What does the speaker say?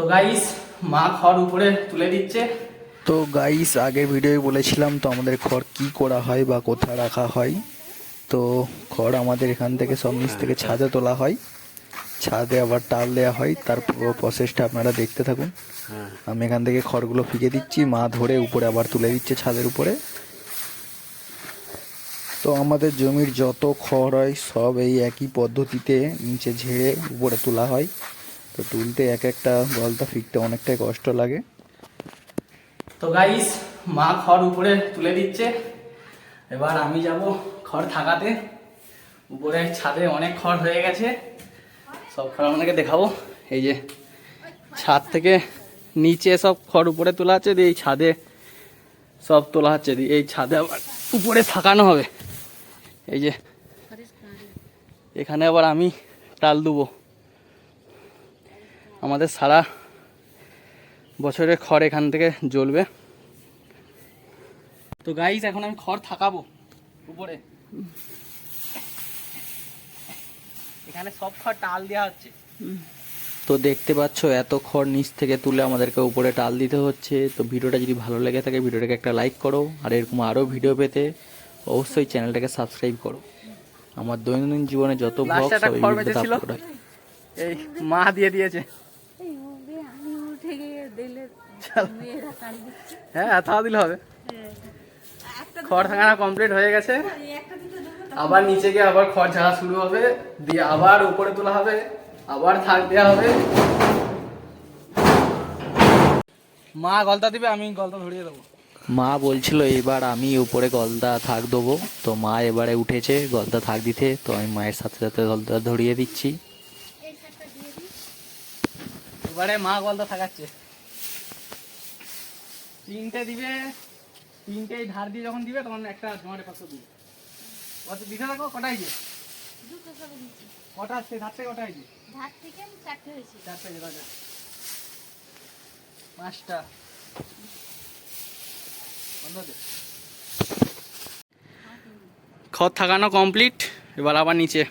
তো গাইস মা খড় উপরে তুলে দিচ্ছে। তো গাইস আগের ভিডিওয়ে বলেছিলাম তো আমাদের খড় কি করা হয় বা কোথায় রাখা হয়। তো খড় আমাদের এখান থেকে সব নিচ থেকে ছাদে তোলা হয়। ছাদে আবার টাল দেওয়া হয়। তার পুরো প্রসেসটা আপনারা দেখতে থাকুন। আমি এখান থেকে খড়গুলো ফিকে দিচ্ছি। মা ধরে উপরে আবার তুলে দিচ্ছে ছাদের উপরে। তো আমাদের জমির যত খড় হয় সব এই একই পদ্ধতিতে নিচে ঝেড়ে উপরে তোলা হয়। তো তুলতে এক একটা গলতা ফিকতে অনেকটাই কষ্ট লাগে। তো গাইস মা খড় উপরে তুলে দিচ্ছে। এবার আমি যাব খড় থাকাতে। উপরে ছাদে অনেক খড় হয়ে গেছে। সব খড় আপনাকে দেখাবো। এই যে ছাদ থেকে নিচে সব খড় উপরে তোলা আছে, দিয়ে এই ছাদে সব তোলা হচ্ছে। দিয়ে এই ছাদে আবার উপরে থাকানো হবে। এই যে এখানে আবার আমি টাল দেবো। আমাদের সারা বছরের খড় এখান থেকে জ্বলবে। তো গাইস এখন আমি খড় থাকাবো উপরে। এখানে সব খড় টাল দেওয়া হচ্ছে। তো দেখতে পাচ্ছ এত খড় নিচ থেকে তুলে আমাদেরকে উপরে টাল দিতে হচ্ছে। তো ভিডিওটা যদি ভালো লেগে থাকে ভিডিওটাকে একটা লাইক করো। আর এরকম আরও ভিডিও পেতে অবশ্যই চ্যানেলটাকে সাবস্ক্রাইব করো। আমার দৈনন্দিন জীবনে যত ব্লগ সব। এই মা দিয়ে দিয়েছে এই উঠে আমি উঠে গিয়ে দিলে মেয়েরা কান দিচ্ছে হ্যাঁ থাকা দিলে হবে। খড় থাকানো কমপ্লিট হয়ে গেছে। আবার নিচে গিয়ে আবার খড় ঝাড়া শুরু হবে। দিয়ে আবার উপরে তোলা হবে। আবার থাক দেওয়া হবে। মা গলতা দিবে আমি গলতা ধরিয়ে দেবো। মা বলছিল এবার আমি উপরে গলদা থাক দেবো। তো মা এবারে উঠেছে গলদা থাক দিতে। তো আমি মায়ের সাথে সাথে গলদা ধরিয়ে দিচ্ছি। এবারে মা গলদা থাকাচ্ছে। তিনটে দিবে তিনটে ধার দিয়ে যখন দিবে তখন একটা জমাটে পাত্র দিবে? কত দিতে থাকো কটাই যে কটা সে ধার থেকে কটাই যে ধার থেকে আমি চারটে হয়েছি চারটে যে কটা? পাঁচটা। বন্ধ দে। খড় থাকানো কমপ্লিট এবার আবার নিচে।